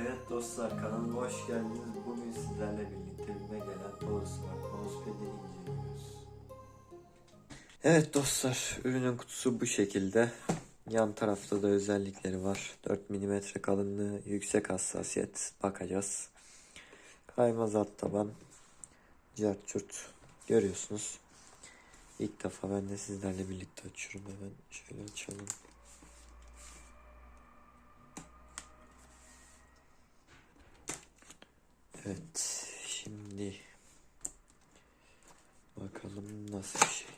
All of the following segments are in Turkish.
Evet dostlar kanalıma hoş geldiniz. Bugün sizlerle birlikte elime gelen Polo Smart Mousepad'i inceliyoruz. Evet dostlar ürünün kutusu bu şekilde. Yan tarafta da özellikleri var. 4 mm kalınlığı, yüksek hassasiyet bakacağız. Kaymaz alt taban, cart çurt görüyorsunuz. İlk defa ben de sizlerle birlikte açıyorum hemen. Şöyle açalım. Evet, şimdi bakalım nasıl bir şey.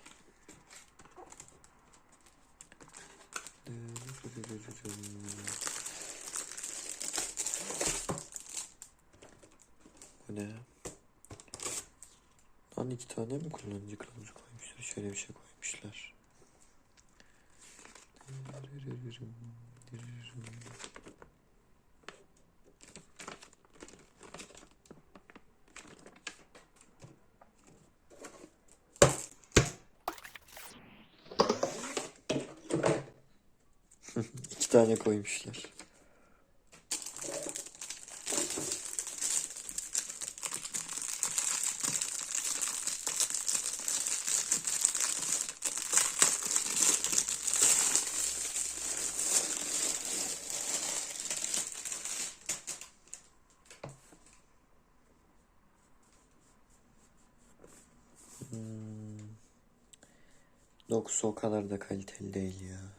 Bu ne? Lan iki tane mi kullanıcı kılavuzu koymuşlar? Şöyle bir şey koymuşlar. İki tane koymuşlar. Hmm. Dokusu o kadar da kaliteli değil ya.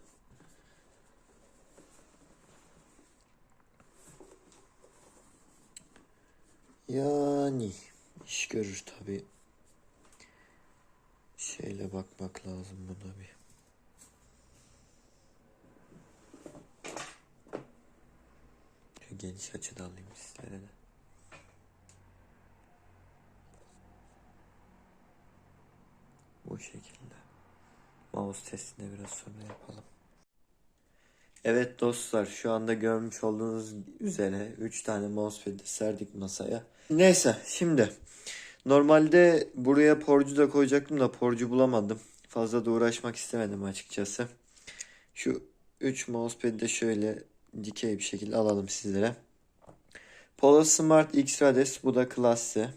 Yani iş görür tabi. Şeyle bakmak lazım buna bir. Şu geniş açıda alayım sizlere de. Bu şekilde. Mouse testini biraz sonra yapalım. Evet dostlar şu anda görmüş olduğunuz üzere 3 tane mousepad'i serdik masaya. Neyse şimdi normalde buraya porcu da koyacaktım da porcu bulamadım. Fazla da uğraşmak istemedim açıkçası. Şu 3 mousepad'i de şöyle dikey bir şekilde alalım sizlere. Polo Smart X Rades bu da klası.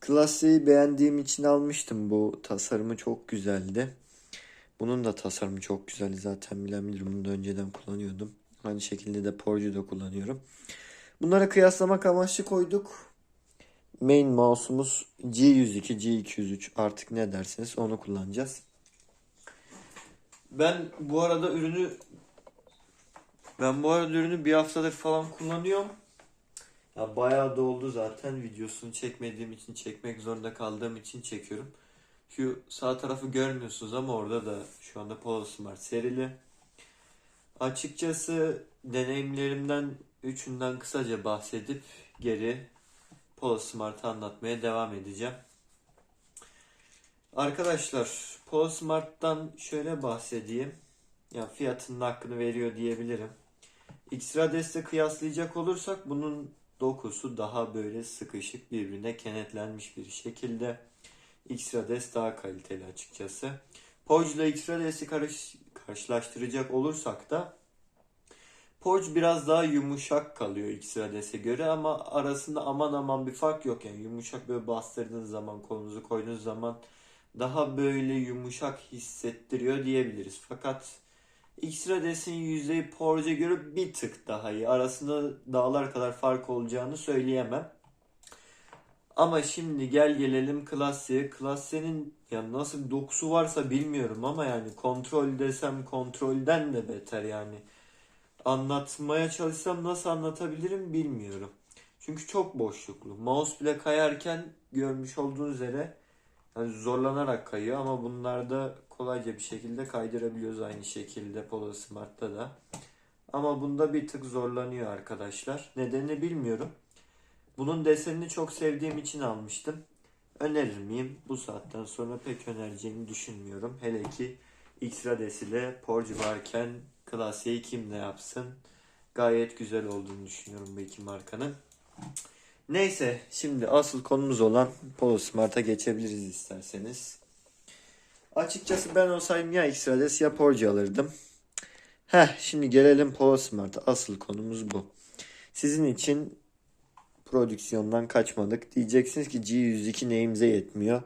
Klasiği beğendiğim için almıştım bu tasarımı çok güzeldi. Bunun da tasarımı çok güzeldi zaten bilen bilir bunu da önceden kullanıyordum. Aynı şekilde de Porcu da kullanıyorum. Bunları kıyaslamak amaçlı koyduk. Main mouse'umuz G102, G203 artık ne derseniz onu kullanacağız. Ben bu arada ürünü ben bu arada ürünü bir haftadır falan kullanıyorum. Ya bayağı da oldu zaten videosunu çekmediğim için çekmek zorunda kaldığım için çekiyorum. Şu sağ tarafı görmüyorsunuz ama orada da şu anda Polo Smart serili. Açıkçası deneyimlerimden üçünden kısaca bahsedip geri Polo Smart'ı anlatmaya devam edeceğim. Arkadaşlar Polo Smart'tan şöyle bahsedeyim. Ya fiyatının hakkını veriyor diyebilirim. X-Rades'le kıyaslayacak olursak bunun dokusu daha böyle sıkışık birbirine kenetlenmiş bir şekilde. X-Rades daha kaliteli açıkçası. Poj ile X-Rades'i karış, karşılaştıracak olursak da Poj biraz daha yumuşak kalıyor X-Rades'e göre ama arasında aman aman bir fark yok. Yani yumuşak böyle bastırdığınız zaman kolunuzu koyduğunuz zaman daha böyle yumuşak hissettiriyor diyebiliriz. Fakat X-Rades'in yüzeyi Porge'e göre bir tık daha iyi. Arasında dağlar kadar fark olacağını söyleyemem. Ama şimdi gel gelelim klasiğe. Klasiğinin ya nasıl dokusu varsa bilmiyorum ama yani kontrol desem kontrolden de beter yani. Anlatmaya çalışsam nasıl anlatabilirim bilmiyorum. Çünkü çok boşluklu. Mouse bile kayarken görmüş olduğunuz üzere yani zorlanarak kayıyor ama bunlarda kolayca bir şekilde kaydırabiliyoruz aynı şekilde Polo Smart'ta da. Ama bunda bir tık zorlanıyor arkadaşlar. Nedenini bilmiyorum. Bunun desenini çok sevdiğim için almıştım. Önerir miyim? Bu saatten sonra pek önereceğini düşünmüyorum. Hele ki X-Rades ile Porge varken klasiği kim ne yapsın? Gayet güzel olduğunu düşünüyorum bu iki markanın. Neyse şimdi asıl konumuz olan Polo Smart'a geçebiliriz isterseniz. Açıkçası ben olsaydım ya X-Rades ya Porge alırdım. Heh şimdi gelelim Polo Smart'a. Asıl konumuz bu. Sizin için prodüksiyondan kaçmadık. Diyeceksiniz ki G102 neyimize yetmiyor.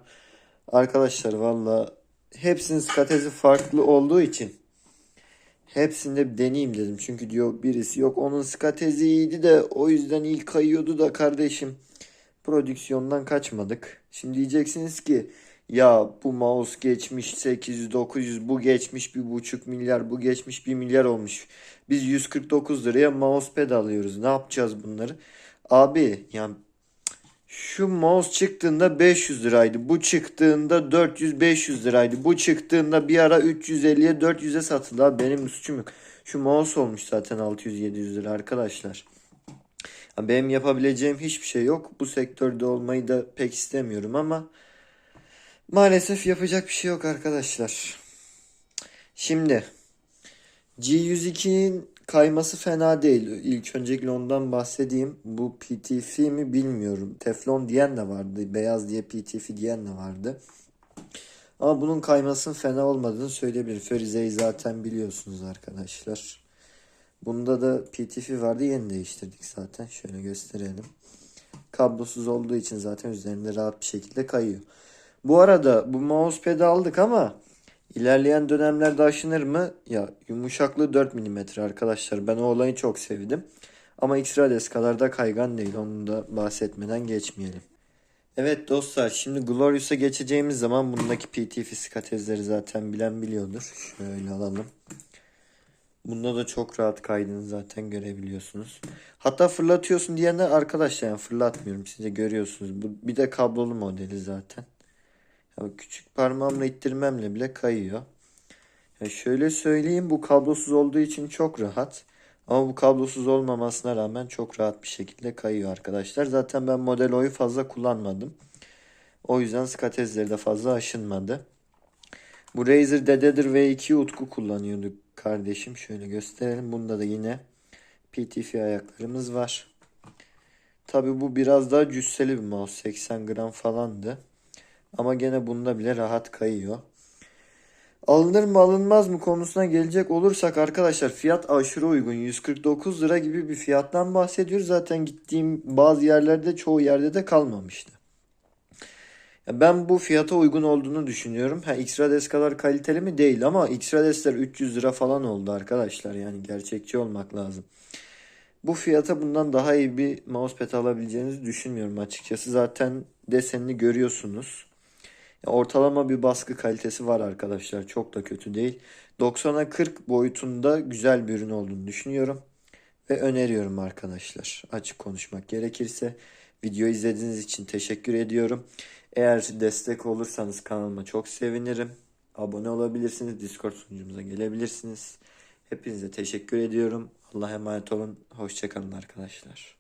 Arkadaşlar valla hepsinin skatezi farklı olduğu için hepsinde bir deneyeyim dedim. Çünkü diyor birisi yok onun skatezi iyiydi de o yüzden iyi kayıyordu da kardeşim prodüksiyondan kaçmadık. Şimdi diyeceksiniz ki ya bu mouse geçmiş 800-900 bu geçmiş 1,5 milyar bu geçmiş 1 milyar olmuş. Biz 149 liraya mousepad alıyoruz. Ne yapacağız bunları? Abi yani şu mouse çıktığında 500 liraydı. Bu çıktığında 400-500 liraydı. Bu çıktığında bir ara 350'ye 400'e satıldı. Abi benim suçum yok. Şu mouse olmuş zaten 600-700 lira arkadaşlar. Ya Benim yapabileceğim hiçbir şey yok. Bu sektörde olmayı da pek istemiyorum ama maalesef yapacak bir şey yok arkadaşlar. Şimdi G102'nin kayması fena değil. İlk öncelikle ondan bahsedeyim. Bu PTF mi bilmiyorum. Teflon diyen de vardı. Beyaz diye PTF diyen de vardı. Ama bunun kaymasının fena olmadığını söyleyebilirim. Ferize'yi zaten biliyorsunuz arkadaşlar. Bunda da PTF vardı. Yeni değiştirdik zaten. Şöyle gösterelim. Kablosuz olduğu için zaten üzerinde rahat bir şekilde kayıyor. Bu arada bu mousepad'i aldık ama ilerleyen dönemlerde aşınır mı? Ya yumuşaklığı 4 mm arkadaşlar. Ben o olayı çok sevdim. Ama X-Rades kadar da kaygan değil. Onu da bahsetmeden geçmeyelim. Evet dostlar şimdi Glorious'a geçeceğimiz zaman bundaki PTF skatezleri zaten bilen biliyordur. Şöyle alalım. Bunda da çok rahat kaydığını zaten görebiliyorsunuz. Hatta fırlatıyorsun diyenler arkadaşlar yani fırlatmıyorum siz de görüyorsunuz. Bu bir de kablolu modeli zaten. Ya küçük parmağımla ittirmemle bile kayıyor. Ya şöyle söyleyeyim bu kablosuz olduğu için çok rahat. Ama bu kablosuz olmamasına rağmen çok rahat bir şekilde kayıyor arkadaşlar. Zaten ben Model O'yu fazla kullanmadım. O yüzden skatezleri de fazla aşınmadı. Bu Razer Dededir V2 Utku kullanıyorduk kardeşim. Şöyle gösterelim. Bunda da yine PTF ayaklarımız var. Tabi bu biraz daha cüsseli bir mouse. 80 gram falandı. Ama gene bunda bile rahat kayıyor. Alınır mı alınmaz mı konusuna gelecek olursak arkadaşlar fiyat aşırı uygun. 149 lira gibi bir fiyattan bahsediyoruz. Zaten gittiğim bazı yerlerde çoğu yerde de kalmamıştı. Ben bu fiyata uygun olduğunu düşünüyorum. Ha, X-Rades kadar kaliteli mi? Değil ama X-Rades'ler 300 lira falan oldu arkadaşlar. Yani gerçekçi olmak lazım. Bu fiyata bundan daha iyi bir mousepad alabileceğinizi düşünmüyorum açıkçası. Zaten desenini görüyorsunuz. Ortalama bir baskı kalitesi var arkadaşlar. Çok da kötü değil. 90'a 40 boyutunda güzel bir ürün olduğunu düşünüyorum. Ve öneriyorum arkadaşlar. Açık konuşmak gerekirse. Video izlediğiniz için teşekkür ediyorum. Eğer destek olursanız kanalıma çok sevinirim. Abone olabilirsiniz. Discord sunucumuza gelebilirsiniz. Hepinize teşekkür ediyorum. Allah'a emanet olun. Hoşçakalın arkadaşlar.